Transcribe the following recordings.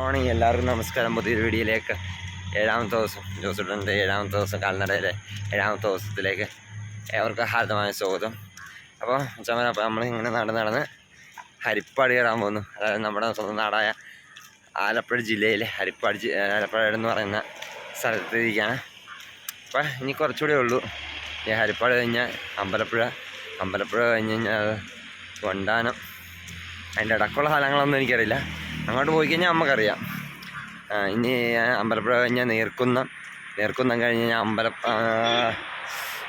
Morning എല്ലാവർക്കും നമസ്കാരം. പുതിയൊരു വീഡിയോയിലേക്ക് ഏഴാമത്തെ ദിവസം ജോസുട്ടന്റെ ഏഴാമത്തെ ദിവസം കാൽനടയിലെ ഏഴാമത്തെ ദിവസത്തിലേക്ക് അവർക്ക് ഹാർദമായ സ്വാഗതം. അപ്പോൾ ചമന അപ്പോൾ നമ്മളിങ്ങനെ നടന്ന് നടന്ന് ഹരിപ്പാട് കയറാൻ പോകുന്നു. അതായത് നമ്മുടെ സ്വന്തം നാടായ ആലപ്പുഴ ജില്ലയിലെ ഹരിപ്പാട് ജി ആലപ്പുഴ എന്ന് പറയുന്ന സ്ഥലത്തിരിക്കുകയാണ്. അപ്പോൾ ഇനി കുറച്ചുകൂടെ ഉള്ളൂ. ഈ ഹരിപ്പാട് കഴിഞ്ഞാൽ അമ്പലപ്പുഴ അമ്പലപ്പുഴ കഴിഞ്ഞ് കഴിഞ്ഞാൽ കൊണ്ടാനം. അതിന്റെ ഇടക്കുള്ള സ്ഥലങ്ങളൊന്നും എനിക്കറിയില്ല. അങ്ങോട്ട് പോയി കഴിഞ്ഞാൽ നമുക്കറിയാം. ഇനി അമ്പലപ്പുഴ കഴിഞ്ഞാൽ നേർക്കുന്നം. നേർക്കുന്നം കഴിഞ്ഞ് കഴിഞ്ഞാൽ അമ്പല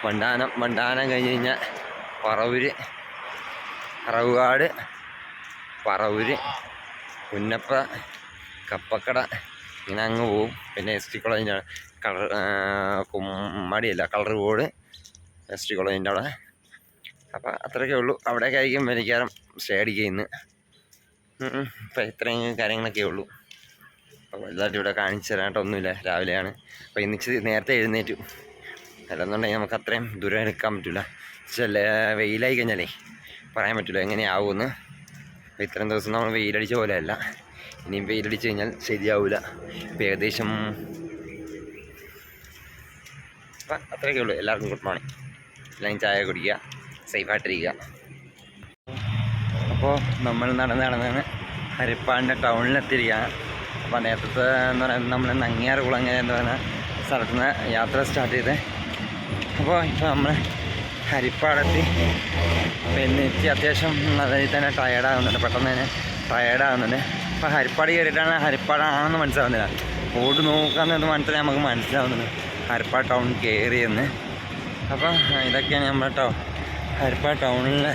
വണ്ടാനം വണ്ടാനം കഴിഞ്ഞ് കഴിഞ്ഞാൽ പറവൂര് പറവുകാട് പറവൂര് പുന്നപ്പ കപ്പക്കട ഇങ്ങനെ അങ്ങ് പോവും. പിന്നെ എസ് ടി കോളേജിന്റെ കളർ കുമ്മടിയല്ല കളർ ബോർഡ് എസ് ടി കോളേജിന്റെ അവിടെ. അപ്പോൾ അത്രയൊക്കെ ഉള്ളൂ. അവിടെയൊക്കെ ആയിരിക്കും എനിക്കാരം സ്റ്റേ അടിക്കുക ഇന്ന്. ഇപ്പം ഇത്രയും കാര്യങ്ങളൊക്കെ ഉള്ളൂ. അപ്പോൾ വലുതായിട്ട് ഇവിടെ കാണിച്ചു തരാനായിട്ടൊന്നുമില്ല രാവിലെയാണ്. അപ്പോൾ ഇന്നിച്ച് നേരത്തെ എഴുന്നേറ്റു. അല്ലെന്നുണ്ടെങ്കിൽ നമുക്ക് അത്രയും ദൂരം എടുക്കാൻ പറ്റില്ല ചില വെയിലായി കഴിഞ്ഞാലേ പറയാൻ പറ്റില്ല എങ്ങനെയാവുമെന്ന് അപ്പോൾ ഇത്രയും ദിവസം നമ്മൾ വെയിലടിച്ച പോലെയല്ല. ഇനിയും വെയിലടിച്ച് കഴിഞ്ഞാൽ ശരിയാവില്ല ഇപ്പം ഏകദേശം അപ്പം അത്രയൊക്കെ ഉള്ളൂ. എല്ലാവർക്കും ഗുഡ് മോർണിംഗ്. അല്ലെങ്കിൽ ചായ കുടിക്കുക. സേഫായിട്ടിരിക്കുക അപ്പോൾ നമ്മൾ നടന്ന് നടന്നാണ് ഹരിപ്പാടിന്റെ ടൗണിലെത്തിയിരിക്കുകയാണ്. അപ്പോൾ നേരത്തെ എന്ന് പറയുന്നത് നമ്മൾ നങ്ങിയാർ കുളങ്ങര എന്ന് പറയുന്ന സ്ഥലത്ത് നിന്ന് യാത്ര സ്റ്റാർട്ട് ചെയ്ത്. അപ്പോൾ ഇപ്പോൾ നമ്മൾ ഹരിപ്പാടെത്തി. പിന്നെ എനിക്ക് അത്യാവശ്യം നല്ല രീതിയിൽ തന്നെ ടയേർഡാകുന്നുണ്ട് പെട്ടെന്ന് തന്നെ ടയേർഡാകുന്നുണ്ട് അപ്പോൾ ഹരിപ്പാട് കയറിയിട്ടാണ് ഹരിപ്പാടാണെന്ന് മനസ്സിലാവുന്നില്ല. ബോർഡ് നോക്കാമെന്നത് മനസ്സിലായി നമുക്ക് മനസ്സിലാവുന്നുണ്ട് ഹരിപ്പാട് ടൗൺ കയറിയെന്ന്. അപ്പോൾ ഇതൊക്കെയാണ് നമ്മുടെ ടൗൺ ഹരിപ്പാട് ടൗണിലെ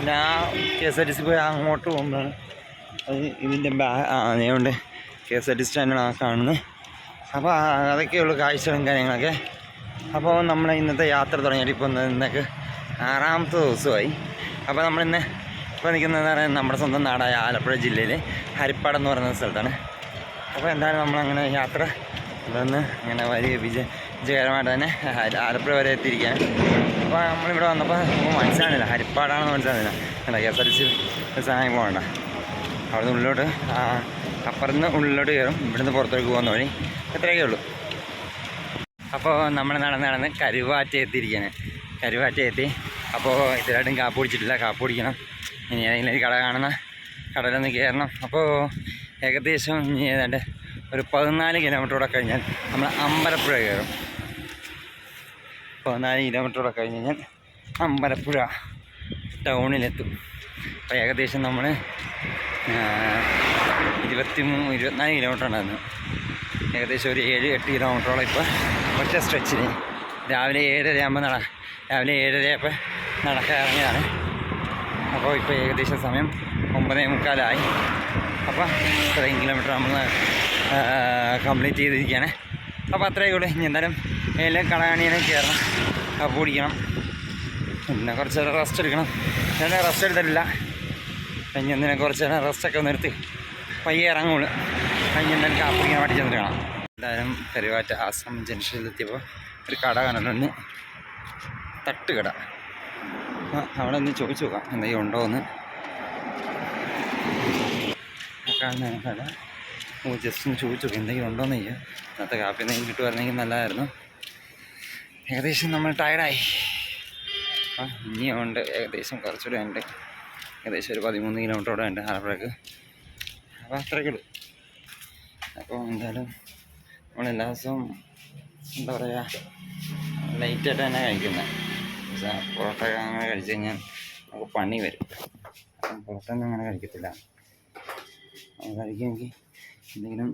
പിന്നെ ആ K S R T C പോയി അങ്ങോട്ട് പോകുമ്പോഴാണ് അത് ഇതിന്റെ ബാ അതുകൊണ്ട് K S R T C സ്റ്റാൻഡാണ് ആ കാണുന്നത് അപ്പോൾ അതൊക്കെയുള്ളൂ കാഴ്ചകളും കാര്യങ്ങളൊക്കെ. അപ്പോൾ നമ്മൾ ഇന്നത്തെ യാത്ര തുടങ്ങിയിട്ട് ഇപ്പോൾ ഇന്നൊക്കെ ആറാമത്തെ ദിവസമായി. അപ്പോൾ നമ്മളിന്ന് ഇപ്പോൾ നിൽക്കുന്നതെന്ന് പറയുന്നത് നമ്മുടെ സ്വന്തം നാടായ ആലപ്പുഴ ജില്ലയിൽ ഹരിപ്പാട് എന്ന് പറയുന്ന സ്ഥലത്താണ്. അപ്പോൾ എന്തായാലും നമ്മളങ്ങനെ യാത്ര അതൊന്ന് അങ്ങനെ വലിയ വിജയ വിജയകരമായിട്ട് തന്നെ ആലപ്പുഴ വരെ എത്തിയിരിക്കുകയാണ്. അപ്പോൾ നമ്മളിവിടെ വന്നപ്പോൾ നമുക്ക് മനസ്സിലാകുന്നില്ല. ഹരിപ്പാടാണെന്ന് മനസ്സിലാകുന്നില്ല. എന്താ K S R T C സാധനം പോകണ്ട. അവിടുന്ന് ഉള്ളിലോട്ട് അപ്പുറത്ത് ഉള്ളിലോട്ട് കയറും. ഇവിടുന്ന് പുറത്തേക്ക് പോകുന്ന വഴി എത്രയൊക്കെ ഉള്ളൂ. അപ്പോൾ നമ്മൾ നടന്ന് നടന്ന് കരുവാറ്റ എത്തിയിരിക്കുകയാണ് കരുവാറ്റ എത്തി. അപ്പോൾ ഇതിലായിട്ടും കാപ്പ് പിടിച്ചിട്ടില്ല കാപ്പ് പിടിക്കണം ഇനി ഏതെങ്കിലും ഒരു കട കാണുന്ന കടയിലൊന്ന് കയറണം. അപ്പോൾ ഏകദേശം ഇനി ഏതാണ്ട് ഒരു പതിനാല് കിലോമീറ്ററോടെ കഴിഞ്ഞാൽ നമ്മൾ അമ്പലപ്പുഴ കയറും. പതിനാല് കിലോമീറ്ററോടെ കഴിഞ്ഞ് കഴിഞ്ഞാൽ അമ്പലപ്പുഴ ടൗണിലെത്തും. അപ്പോൾ ഏകദേശം നമ്മൾ ഇരുപത്തി മൂന്ന് ഇരുപത്തിനാല് കിലോമീറ്റർ ഉണ്ടായിരുന്നു ഏകദേശം ഒരു ഏഴ് എട്ട് കിലോമീറ്ററോളം ഇപ്പോൾ ഒറ്റ സ്ട്രെച്ചിന് രാവിലെ ഏഴര ആകുമ്പോൾ നട രാവിലെ ഏഴര അപ്പോൾ നടക്കാൻ ഇറങ്ങിയതാണ് അപ്പോൾ ഇപ്പോൾ ഏകദേശം സമയം ഒമ്പതേ മുക്കാലായി. അപ്പോൾ ഇത്രയും കിലോമീറ്റർ നമ്മൾ കംപ്ലീറ്റ് ചെയ്തിരിക്കുകയാണ്. അപ്പോൾ അത്രയേ ഉള്ളൂ. ഇനി എന്തായാലും എല്ലാം കടകാണിയെ കയറണം. കപ്പ് കുടിക്കണം പിന്നെ കുറച്ച് നേരം റെസ്റ്റ് എടുക്കണം. ഞാൻ റെസ്റ്റ് എടുത്തിട്ടില്ല. കഴിഞ്ഞ എന്തിനാ കുറച്ച് നേരം റെസ്റ്റൊക്കെ നിർത്തി പയ്യെ ഇറങ്ങുള്ളൂ. കഴിഞ്ഞ എന്തായാലും കാപ്പ് കുടിക്കാൻ വേണ്ടി ചെന്നിട്ട് എന്തായാലും കരുവാറ്റ ആസാം ജംഗ്ഷനിലെത്തിയപ്പോൾ ഒരു കട കണ്ടിട്ടുണ്ട് തട്ടുകട അവിടെ ഒന്ന് ചോദിച്ചു നോക്കാം എന്തെങ്കിലും ഉണ്ടോ എന്ന്. കാണുന്ന കട. ജസ്റ്റ് ഒന്ന് ചോദിച്ചു നോക്കാം എന്തെങ്കിലും ഉണ്ടോ എന്ന് ചെയ്യാം ഇന്നത്തെ കാപ്പി എന്തെങ്കിലും കിട്ടുമായിരുന്നെങ്കിൽ നല്ലതായിരുന്നു. ഏകദേശം നമ്മൾ ടയർഡായി ആ ഇനിയും ഉണ്ട് ഏകദേശം കുറച്ചുകൂടെ ഉണ്ട്. ഏകദേശം ഒരു പതിമൂന്ന് കിലോമീറ്ററോടെ ഉണ്ട് ആലപ്പുഴക്ക് അപ്പോൾ അത്രയ്ക്ക് ഉള്ളൂ. അപ്പോൾ എന്തായാലും നമ്മൾ എല്ലാ ദിവസവും എന്താ പറയുക ലൈറ്റായിട്ട് തന്നെ കഴിക്കുന്നത് പൊറോട്ട അങ്ങനെ കഴിച്ച് കഴിഞ്ഞാൽ നമുക്ക് പണി വരും. അപ്പം പുറത്തൊന്നും അങ്ങനെ കഴിക്കത്തില്ല. കഴിക്കുമെങ്കിൽ എന്തെങ്കിലും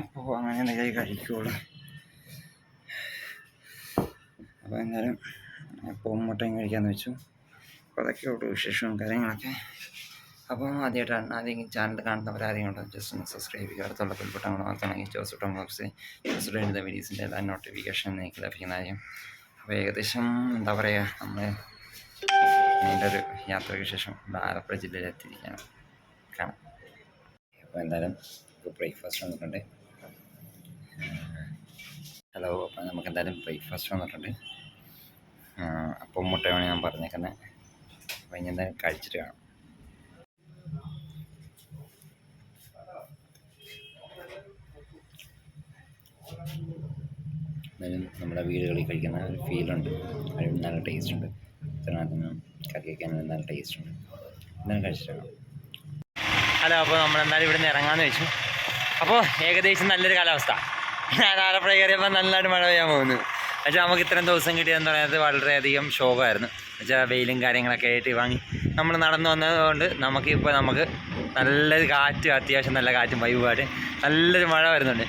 അപ്പോൾ അങ്ങനെ എന്തെങ്കിലും കഴിക്കുള്ളൂ. അപ്പോൾ എന്തായാലും അപ്പവും മുട്ടയും കഴിക്കാമെന്ന് വെച്ചു. അപ്പോൾ അതൊക്കെ ഉള്ളൂ വിശേഷവും കാര്യങ്ങളൊക്കെ. അപ്പോൾ ആദ്യമായിട്ടാണ് ആദ്യം ചാനൽ കാണുന്നവർ ഉണ്ടോ ജസ്റ്റ് ഒന്ന് സബ്സ്ക്രൈബ് ചെയ്യുക. അടുത്തുള്ള ബെൽബട്ടൺ മാത്രമാണെങ്കിൽ ജോസ് ടോം ബോക്സ് ജോസ് എഴുതുന്ന വീഡിയോസിന്റെ എല്ലാ നോട്ടിഫിക്കേഷൻ നിങ്ങൾക്ക് കാര്യം. അപ്പോൾ ഏകദേശം എന്താ പറയുക നമ്മൾ നീണ്ട ഒരു യാത്രയ്ക്ക് ശേഷം ആലപ്പുഴ ജില്ലയിൽ എത്തിയിരിക്കുകയാണ്. കാണാം. അപ്പോൾ എന്തായാലും ബ്രേക്ക്ഫാസ്റ്റ് വന്നിട്ടുണ്ട്. ഹലോ അപ്പോൾ നമുക്ക് എന്തായാലും ബ്രേക്ക്ഫാസ്റ്റ് വന്നിട്ടുണ്ട്. അപ്പം മുട്ടയാണ് ഞാൻ പറഞ്ഞേക്കുന്നത് അപ്പം ഇനി എന്തായാലും കഴിച്ചിട്ട് കാണാം. എന്നാലും നമ്മുടെ വീടുകളിൽ കഴിക്കുന്ന ഒരു ഫീലുണ്ട് അതിന് നല്ല ടേസ്റ്റ് ഉണ്ട്. ഇതിനകത്തുനിന്നും കറി വയ്ക്കാനും നല്ല ടേസ്റ്റ് ഉണ്ട്. എന്തായാലും കഴിച്ചിട്ട് കാണാം. ഹലോ അപ്പോൾ നമ്മളെന്തായാലും ഇവിടെ നിന്ന് ഇറങ്ങാമെന്ന് വെച്ചു. അപ്പോൾ ഏകദേശം നല്ലൊരു കാലാവസ്ഥ. ഞാൻ ആലപ്പുഴ കയറിയപ്പോൾ നല്ലതായിട്ട് മഴ പെയ്യാൻ പോകുന്നു. പക്ഷേ നമുക്ക് ഇത്രയും ദിവസം കിട്ടിയതെന്ന് പറയുന്നത് വളരെയധികം ശോകമായിരുന്നു. എന്നുവെച്ചാൽ വെയിലും കാര്യങ്ങളൊക്കെ ആയിട്ട് വാങ്ങി നമ്മൾ നടന്നു വന്നതുകൊണ്ട് നമുക്ക് ഇപ്പോൾ നമുക്ക് നല്ലൊരു കാറ്റ് അത്യാവശ്യം നല്ല കാറ്റും വൈബുമായിട്ട് നല്ലൊരു മഴ വരുന്നുണ്ട്.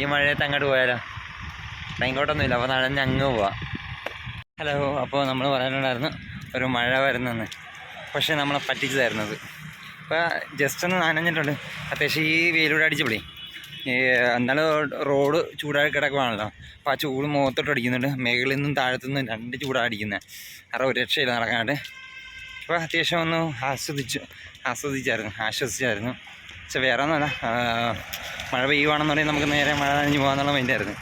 ഈ മഴയത്ത് അങ്ങോട്ട് പോയാലോ? റെയിൻകോട്ടൊന്നുമില്ല അപ്പോൾ നടന്ന് അങ്ങ് പോവാം. ഹലോ അപ്പോൾ നമ്മൾ പറയാനുണ്ടായിരുന്നു ഒരു മഴ വരുന്നെന്ന്. പക്ഷേ നമ്മളെ പറ്റിച്ചതായിരുന്നത് അപ്പോൾ ജസ്റ്റ് ഒന്ന് നനഞ്ഞിട്ടുണ്ട്. അത്യാവശ്യം ഈ വെയിലൂടെ അടിച്ച് ഈ എന്നാലും റോഡ് ചൂടായി കിടക്കുവാണല്ലോ. അപ്പോൾ ആ ചൂട് മുഖത്തോട്ട് അടിക്കുന്നുണ്ട്. മേഖലയിൽ നിന്നും താഴത്തു നിന്നും രണ്ട് ചൂടാണ് അടിക്കുന്നത് കാരണം ഒരു രക്ഷയില്ല നടക്കാണ്ട് അപ്പോൾ അത്യാവശ്യം ഒന്ന് ആസ്വദിച്ചു. ആസ്വദിച്ചായിരുന്നു. ആശ്വസിച്ചായിരുന്നു. പക്ഷെ വേറെ ഒന്നുമല്ല. മഴ പെയ്യുവാണെന്നുണ്ടെങ്കിൽ നമുക്ക് നേരെ മഴ നനഞ്ഞു പോകാന്നുള്ള മൈൻഡായിരുന്നു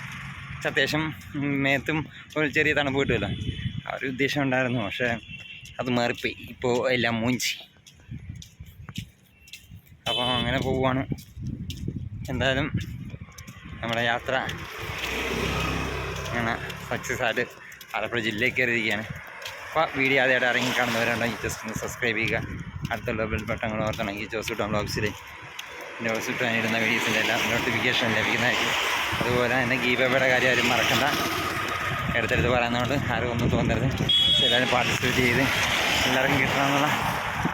പക്ഷെ അത്യാവശ്യം മേത്തും ഒരു ചെറിയ തണുപ്പ് കിട്ടുമല്ലോ. ആ ഒരു ഉദ്ദേശം ഉണ്ടായിരുന്നു. പക്ഷേ അത് മാറിപ്പോയി. ഇപ്പോൾ എല്ലാം മൂഞ്ചി. അപ്പോൾ അങ്ങനെ പോവുകയാണ്. എന്തായാലും നമ്മുടെ യാത്ര അങ്ങനെ സക്സസ് ആയിട്ട് ആലപ്പുഴ ജില്ലയിൽ കയറിയിരിക്കുകയാണ്. അപ്പോൾ വീഡിയോ ആദ്യമായിട്ട് ഇറങ്ങി കാണുന്നവരുണ്ടെങ്കിൽ ജസ്റ്റ് ഒന്ന് സബ്സ്ക്രൈബ് ചെയ്യുക. അടുത്തുള്ള ബെൽ ബട്ടങ്ങൾ ഓർത്തണമെങ്കിൽ ജോസ് ടോം ബ്ലോഗ്സിൽ ജോസ് ഇട്ടാൻ ഇടുന്ന വീഡിയോസിന്റെ എല്ലാം നോട്ടിഫിക്കേഷൻ ലഭിക്കുന്നതായിരിക്കും. അതുപോലെ തന്നെ ഗീബയുടെ കാര്യം ആരും മറക്കണ്ട. എടുത്തെടുത്ത് പറയുന്നതുകൊണ്ട് ആരും ഒന്നും തോന്നരുത്. എല്ലാവരും പാർട്ടിസിപ്പേറ്റ് ചെയ്ത് എല്ലാവർക്കും കിട്ടണമെന്നുള്ള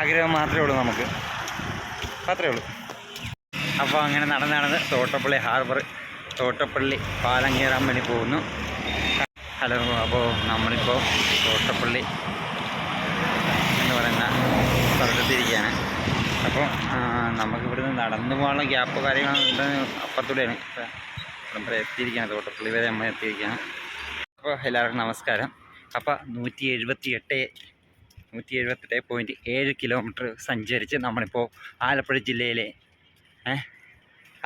ആഗ്രഹം മാത്രമേ ഉള്ളൂ നമുക്ക്. അത്രേ ഉള്ളൂ. അപ്പോൾ അങ്ങനെ നടന്ന് നടന്ന് തോട്ടപ്പള്ളി ഹാർബർ തോട്ടപ്പള്ളി പാലം കയറാൻ വേണ്ടി പോകുന്നു. ഹലോ അപ്പോൾ നമ്മളിപ്പോൾ തോട്ടപ്പള്ളി എന്ന് പറയുന്ന സ്ഥലത്തെത്തിയിരിക്കുകയാണ്. അപ്പോൾ നമുക്കിവിടുന്ന് നടന്നു പോകാനുള്ള ഗ്യാപ്പ് കാര്യങ്ങളുണ്ട് ഇവിടെ വരെ എത്തിയിരിക്കുകയാണ് തോട്ടപ്പള്ളി വരെ നമ്മൾ എത്തിയിരിക്കുകയാണ്. അപ്പോൾ എല്ലാവർക്കും നമസ്കാരം. അപ്പോൾ നൂറ്റി എഴുപത്തി എട്ട് നൂറ്റി എഴുപത്തെട്ട് പോയിന്റ് ഏഴ് കിലോമീറ്റർ സഞ്ചരിച്ച് നമ്മളിപ്പോൾ ആലപ്പുഴ ജില്ലയിലെ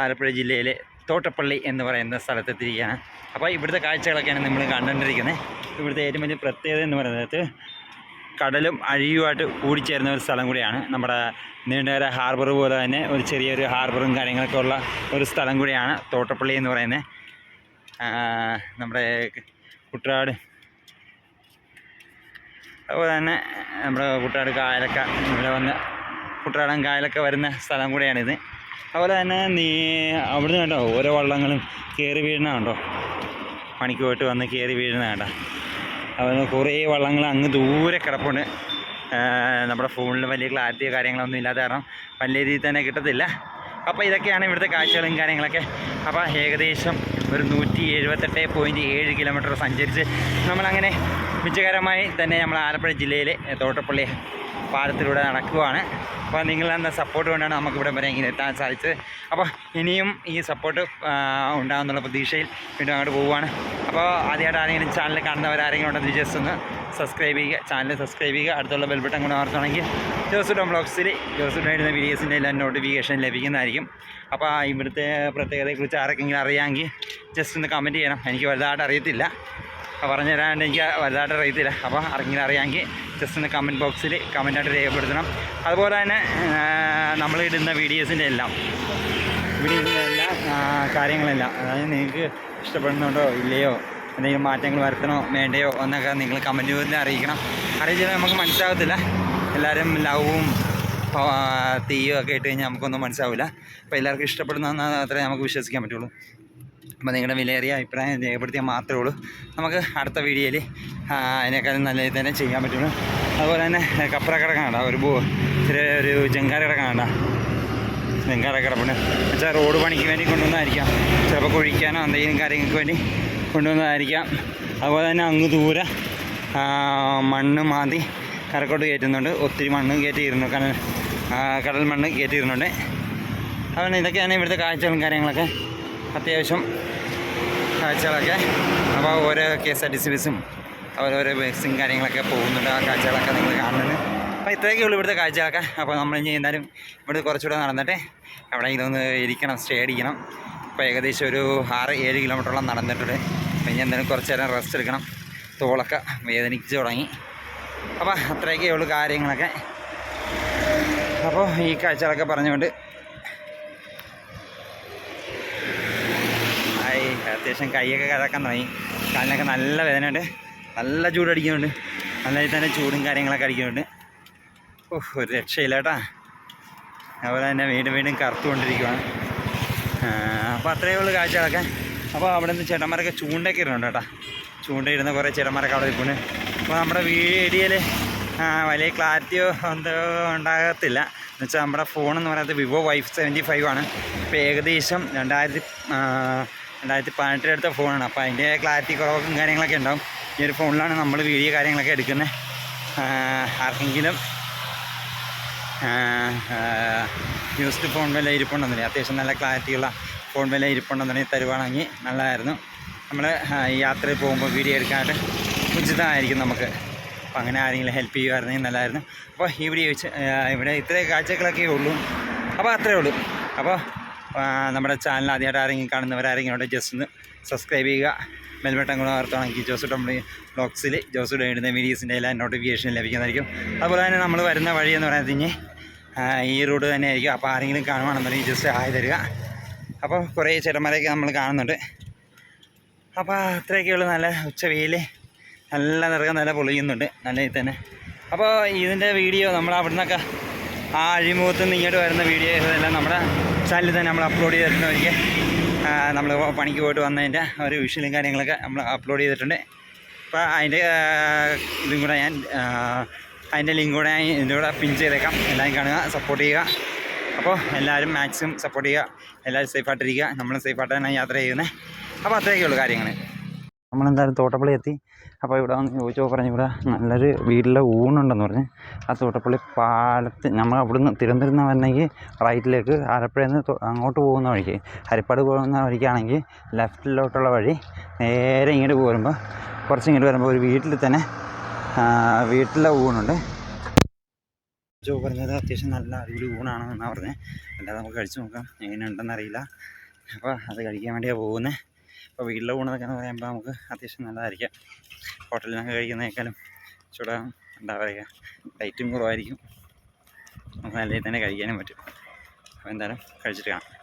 ആലപ്പുഴ ജില്ലയിലെ തോട്ടപ്പള്ളി എന്ന് പറയുന്ന സ്ഥലത്തെത്തിയിരിക്കുകയാണ്. അപ്പോൾ ഇവിടുത്തെ കാഴ്ചകളൊക്കെയാണ് നമ്മൾ കണ്ടുകൊണ്ടിരിക്കുന്നത്. ഇവിടുത്തെ ഏറ്റവും വലിയ പ്രത്യേകത എന്ന് പറയുന്നത് കടലും അഴിയുമായിട്ട് കൂടിച്ചേരുന്ന ഒരു സ്ഥലം കൂടിയാണ്. നമ്മുടെ നീണ്ടകര ഹാർബർ പോലെ തന്നെ ഒരു ചെറിയൊരു ഹാർബറും കാര്യങ്ങളൊക്കെ ഉള്ള ഒരു സ്ഥലം കൂടിയാണ് തോട്ടപ്പള്ളി എന്ന് പറയുന്നത്. നമ്മുടെ കുട്ടനാട്. അതുപോലെ തന്നെ നമ്മുടെ കുട്ടനാട് കായലൊക്കെ ഇവിടെ വന്ന് കുട്ടനാടൻ കായലൊക്കെ വരുന്ന സ്ഥലം കൂടിയാണിത്. അതുപോലെ തന്നെ നീ അവിടുന്ന് കണ്ടോ ഓരോ വള്ളങ്ങളും കയറി വീഴുന്ന കണ്ടോ? പണിക്ക് പോയിട്ട് വന്ന് കയറി വീഴുന്ന കണ്ടോ. അതുപോലെ കുറേ വള്ളങ്ങൾ അങ്ങ് ദൂരെ കിടപ്പുണ്ട്. നമ്മുടെ ഫോണിൽ വലിയ ക്ലാരിറ്റിയോ കാര്യങ്ങളൊന്നും ഇല്ലാത്ത കാരണം വലിയ രീതിയിൽ തന്നെ കിട്ടത്തില്ല. അപ്പോൾ ഇതൊക്കെയാണ് ഇവിടുത്തെ കാഴ്ചകളും കാര്യങ്ങളൊക്കെ. അപ്പോൾ ഏകദേശം ഒരു നൂറ്റി എഴുപത്തെട്ട് പോയിന്റ് ഏഴ് കിലോമീറ്റർ സഞ്ചരിച്ച് നമ്മളങ്ങനെ വിജയകരമായി തന്നെ നമ്മൾ ആലപ്പുഴ ജില്ലയിലെ തോട്ടപ്പള്ളി പാലത്തിലൂടെ നടക്കുവാണ്. അപ്പോൾ നിങ്ങളെന്ന സപ്പോർട്ട് കൊണ്ടാണ് നമുക്ക് ഇവിടെ വരെ ഇങ്ങനെ എത്താൻ സാധിച്ചത്. അപ്പോൾ ഇനിയും ഈ സപ്പോർട്ട് ഉണ്ടാകുന്നുള്ള പ്രതീക്ഷയിൽ വീണ്ടും അങ്ങോട്ട് പോവുകയാണ് അപ്പോൾ ആദ്യമായിട്ട് ആരെങ്കിലും ചാനൽ കാണുന്നവരാരെങ്കിലും ഉണ്ടെങ്കിൽ ജസ്റ്റ് ഒന്ന് സബ്സ്ക്രൈബ് ചെയ്യുക. ചാനൽ സബ്സ്ക്രൈബ് ചെയ്യുക. അടുത്തുള്ള ബെൽബട്ടൺ കൂടെ ഓർത്തുണ്ടെങ്കിൽ ജോസുഡോം ബ്ലോഗ്സിൽ ജോസുഡോ ഇടുന്ന വീഡിയോസിന്റെ എല്ലാം നോട്ടിഫിക്കേഷൻ ലഭിക്കുന്നതായിരിക്കും. അപ്പോൾ ഇവിടുത്തെ പ്രത്യേകതയെക്കുറിച്ച് ആർക്കെങ്കിലും അറിയാമെങ്കിൽ ജസ്റ്റ് ഒന്ന് കമന്റ് ചെയ്യണം. എനിക്ക് വലുതായിട്ട് അറിയത്തില്ല. പറഞ്ഞു തരാണ്ട് എനിക്ക് വലുതായിട്ട് അറിയത്തില്ല. അപ്പോൾ ആർക്കെങ്കിലും അറിയാമെങ്കിൽ ജസ്റ്റ് ഒന്ന് കമന്റ് ബോക്സിൽ കമന്റായിട്ട് രേഖപ്പെടുത്തണം. അതുപോലെ തന്നെ നമ്മൾ ഇടുന്ന വീഡിയോസിന്റെ എല്ലാം. വീഡിയോസിന്റെ എല്ലാ കാര്യങ്ങളെല്ലാം. അതായത് നിങ്ങൾക്ക് ഇഷ്ടപ്പെടുന്നുണ്ടോ ഇല്ലയോ എന്തെങ്കിലും മാറ്റങ്ങൾ വരുത്തണോ വേണ്ടയോ എന്നൊക്കെ നിങ്ങൾ കമന്റ് ബോക്സിൽ അറിയിക്കണം. അറിയിച്ചാൽ നമുക്ക് മനസ്സിലാകത്തില്ല എല്ലാവരും ലവും തീയും ഒക്കെ ഇട്ട് കഴിഞ്ഞാൽ നമുക്കൊന്നും മനസ്സിലാവില്ല. അപ്പോൾ എല്ലാവർക്കും ഇഷ്ടപ്പെടുന്ന അത്രേ നമുക്ക് വിശ്വസിക്കാൻ പറ്റുള്ളൂ. അപ്പോൾ നിങ്ങളുടെ വിലയേറിയ അഭിപ്രായം രേഖപ്പെടുത്തിയാൽ മാത്രമേ ഉള്ളൂ. നമുക്ക് അടുത്ത വീഡിയോയിൽ അതിനേക്കാളും നല്ല രീതിയിൽ തന്നെ ചെയ്യാൻ പറ്റുള്ളൂ. അതുപോലെ തന്നെ കപ്പറ കിടക്കാണ്ട ഒരു ബോ ചെറിയ ഒരു ജങ്കാര കിടക്കാണ്ട ജങ്കാര കിടപ്പുണ്ട് വെച്ചാൽ റോഡ് പണിക്ക് വേണ്ടി കൊണ്ടുവന്നതായിരിക്കാം. ചിലപ്പോൾ കുഴിക്കാനോ എന്തെങ്കിലും കാര്യങ്ങൾക്ക് വേണ്ടി കൊണ്ടുവന്നതായിരിക്കാം. അതുപോലെ തന്നെ അങ്ങ് ദൂരെ മണ്ണ് മാന്തി കരക്കോട്ട് കയറ്റുന്നുണ്ട്. ഒത്തിരി മണ്ണ് കയറ്റിയിരുന്നു. കടൽ കടൽ മണ്ണ് കയറ്റിയിരുന്നുണ്ട്. അതുകൊണ്ട് ഇതൊക്കെയാണ് ഇവിടുത്തെ കാഴ്ചകളും കാര്യങ്ങളൊക്കെ. അത്യാവശ്യം കാഴ്ചകളൊക്കെ. അപ്പോൾ ഓരോ K S R T C ബസ്സും ഓരോരോ ബസ്സും കാര്യങ്ങളൊക്കെ പോകുന്നുണ്ട് ആ കാഴ്ചകളൊക്കെ നിങ്ങൾ കാണുന്നുണ്ട് അപ്പോൾ ഇത്രയൊക്കെ ഉള്ളൂ ഇവിടുത്തെ കാഴ്ചകളൊക്കെ. അപ്പോൾ നമ്മൾ ഇനി എന്തായാലും ഇവിടെ കുറച്ചുകൂടെ നടന്നിട്ട് അവിടെ ഇതൊന്ന് ഇരിക്കണം സ്റ്റേ അടിക്കണം. അപ്പോൾ ഏകദേശം ഒരു ആറ് ഏഴ് കിലോമീറ്ററോളം നടന്നിട്ടുണ്ട്. അപ്പോൾ ഇനി എന്തായാലും കുറച്ച് നേരം റെസ്റ്റ് എടുക്കണം. തോളൊക്കെ വേദനിച്ച് തുടങ്ങി. അപ്പോൾ അത്രയൊക്കെ ഉള്ളൂ കാര്യങ്ങളൊക്കെ. അപ്പോൾ ഈ കാഴ്ചകളൊക്കെ പറഞ്ഞുകൊണ്ട് അത്യാവശ്യം കൈയൊക്കെ കഴക്കാൻ തുടങ്ങി കാലിനൊക്കെ നല്ല വേദനയുണ്ട്. നല്ല ചൂടടിക്കുന്നുണ്ട്. രീതി തന്നെ ചൂടും കാര്യങ്ങളൊക്കെ അടിക്കുന്നുണ്ട്. ഓഹ് ഒരു രക്ഷയില്ല കേട്ടാ. അതുപോലെ തന്നെ വീണ്ടും വീണ്ടും കറുത്തുകൊണ്ടിരിക്കുവാണ്. അപ്പോൾ അത്രയേ ഉള്ളൂ കാഴ്ചകളൊക്കെ. അപ്പോൾ അവിടെ നിന്ന് ചേട്ടന്മാരൊക്കെ ചൂണ്ടയൊക്കെ ഇടുന്നുണ്ട് കേട്ടോ. ചൂണ്ടയിടുന്ന കുറേ ചേട്ടന്മാരൊക്കെ അവിടെ നിൽക്കുന്നു അപ്പോൾ നമ്മുടെ വീഡിയോയിൽ വലിയ ക്ലാരിറ്റിയോ എന്തോ ഉണ്ടാകത്തില്ല. എന്നുവെച്ചാൽ നമ്മുടെ ഫോൺ എന്ന് പറയുന്നത് വിവോ വൈഫ് സെവന്റി ഫൈവ് ആണ്. ഇപ്പോൾ ഏകദേശം രണ്ടായിരത്തി ആ, പതിനെട്ടിൽ എടുത്ത ഫോണാണ് അപ്പോൾ അതിന്റെ ക്ലാരിറ്റി കുറവും കാര്യങ്ങളൊക്കെ ഉണ്ടാവും. ഈ ഒരു ഫോണിലാണ് നമ്മൾ വീഡിയോ കാര്യങ്ങളൊക്കെ എടുക്കുന്നത് ആർക്കെങ്കിലും യൂസ്ഡ് ഫോൺ വില ഇരിപ്പുണ്ടെന്നുണ്ടെങ്കിൽ അത്യാവശ്യം നല്ല ക്ലാരിറ്റിയുള്ള ഫോൺ വില ഇരിപ്പുണ്ടെന്നുണ്ടെങ്കിൽ തരുവാണെങ്കിൽ നല്ലതായിരുന്നു. നമ്മൾ യാത്രയിൽ പോകുമ്പോൾ വീഡിയോ എടുക്കാനായിട്ട് ഉചിതമായിരിക്കും നമുക്ക്. അപ്പോൾ അങ്ങനെ ആരെങ്കിലും ഹെൽപ്പ് ചെയ്യുമായിരുന്നെങ്കിൽ നല്ലതായിരുന്നു. അപ്പോൾ വെച്ച് ഇവിടെ ഇത്രയും കാഴ്ചകളൊക്കെ ഉള്ളൂ. അപ്പോൾ അത്രയേ ഉള്ളൂ. അപ്പോൾ നമ്മുടെ ചാനൽ ആദ്യമായിട്ട് ആരെങ്കിലും കാണുന്നവരാരെങ്കിലും അവിടെ ജസ്റ്റ് ഒന്ന് സബ്സ്ക്രൈബ് ചെയ്യുക. ബെൽബട്ടൺ കൂടെ ഓർത്താണെങ്കിൽ ജോസ് ടംബ്ലി ബ്ലോഗ്സിൽ ജോസ് ഇടുന്ന വീഡിയോസിന്റെ എല്ലാ നോട്ടിഫിക്കേഷൻ ലഭിക്കുന്നതായിരിക്കും. അതുപോലെ തന്നെ നമ്മൾ വരുന്ന വഴി എന്ന് പറയുന്നത് ഇനി ഈ റൂട്ട് തന്നെ ആയിരിക്കും അപ്പോൾ ആരെങ്കിലും കാണുവാണെന്നുണ്ടെങ്കിൽ ജസ്റ്റ് ആയി തരിക. അപ്പോൾ കുറേ ചേട്ടന്മാരെയൊക്കെ നമ്മൾ കാണുന്നുണ്ട്. അപ്പോൾ അത്രയൊക്കെയുള്ള നല്ല ഉച്ച വെയിൽ നല്ല നിറകം നല്ല പൊളിയുന്നുണ്ട്. നല്ല ഇതിൽ തന്നെ. അപ്പോൾ ഇതിന്റെ വീഡിയോ നമ്മൾ അവിടുന്നൊക്കെ ആ അഴിമുഖത്ത് നിന്ന് ഇങ്ങോട്ട് വരുന്ന വീഡിയോ ഇതെല്ലാം നമ്മുടെ ചാനലിൽ തന്നെ നമ്മൾ അപ്ലോഡ് ചെയ്തിട്ടുണ്ട് ഒരിക്കൽ നമ്മൾ പണിക്ക് പോയിട്ട് വന്നതിന്റെ ഒരു വിഷ്വലും കാര്യങ്ങളൊക്കെ നമ്മൾ അപ്ലോഡ് ചെയ്തിട്ടുണ്ട്. അപ്പോൾ അതിന്റെ ഇതും കൂടെ ഞാൻ അതിന്റെ ലിങ്ക് കൂടെ ഞാൻ ഇതിന്റെ കൂടെ പിൻ ചെയ്തേക്കാം. എല്ലാവരും കാണുക സപ്പോർട്ട് ചെയ്യുക. അപ്പോൾ എല്ലാവരും മാക്സിമം സപ്പോർട്ട് ചെയ്യുക. എല്ലാവരും സേഫായിട്ടിരിക്കുക നമ്മളും സേഫായിട്ട് തന്നെ യാത്ര ചെയ്യുന്നത്. അപ്പോൾ അത്രയൊക്കെയുള്ളൂ കാര്യങ്ങൾ. നമ്മളെന്തായാലും തോട്ടപ്പള്ളി എത്തി. അപ്പോൾ ഇവിടെ വന്ന് ചോദിച്ചപ്പോൾ പറഞ്ഞു ഇവിടെ നല്ലൊരു വീട്ടിലെ ഊണുണ്ടെന്ന് പറഞ്ഞ്. ആ തോട്ടപ്പള്ളി പാലത്ത് നമ്മൾ അവിടുന്ന് തിരുവനന്തപുരം വരണമെങ്കിൽ റൈറ്റിലേക്ക് ആലപ്പുഴയിൽ നിന്ന് അങ്ങോട്ട് പോകുന്ന വഴിക്ക്. ഹരിപ്പാട് പോകുന്ന വഴിക്കാണെങ്കിൽ ലെഫ്റ്റിലോട്ടുള്ള വഴി നേരെ ഇങ്ങോട്ട് പോരുമ്പോൾ കുറച്ച് ഇങ്ങോട്ട് വരുമ്പോൾ ഒരു വീട്ടിൽ തന്നെ വീട്ടിലെ ഊണുണ്ട്. ജോ പറഞ്ഞത് അത്യാവശ്യം നല്ല അടിപൊളി ഊണാണെന്നാണ് പറഞ്ഞത് അല്ലാതെ നമുക്ക് കഴിച്ച് നോക്കാം എങ്ങനെയുണ്ടെന്ന് അറിയില്ല. അപ്പോൾ അത് കഴിക്കാൻ വേണ്ടിയാണ് പോകുന്നത് അപ്പോൾ വീട്ടിലെ ഊണെന്നൊക്കെ എന്ന് പറയുമ്പോൾ നമുക്ക് അത്യാവശ്യം നല്ലതായിരിക്കാം. ഹോട്ടലിൽ നിന്നൊക്കെ കഴിക്കുന്നതിനേക്കാളും ചൂടാ എന്താ പറയുക റേറ്റും കുറവായിരിക്കും. നമുക്ക് നല്ല രീതിയിൽ തന്നെ കഴിക്കാനും പറ്റും. അപ്പോൾ എന്തായാലും കഴിച്ചിട്ട് കാണാം.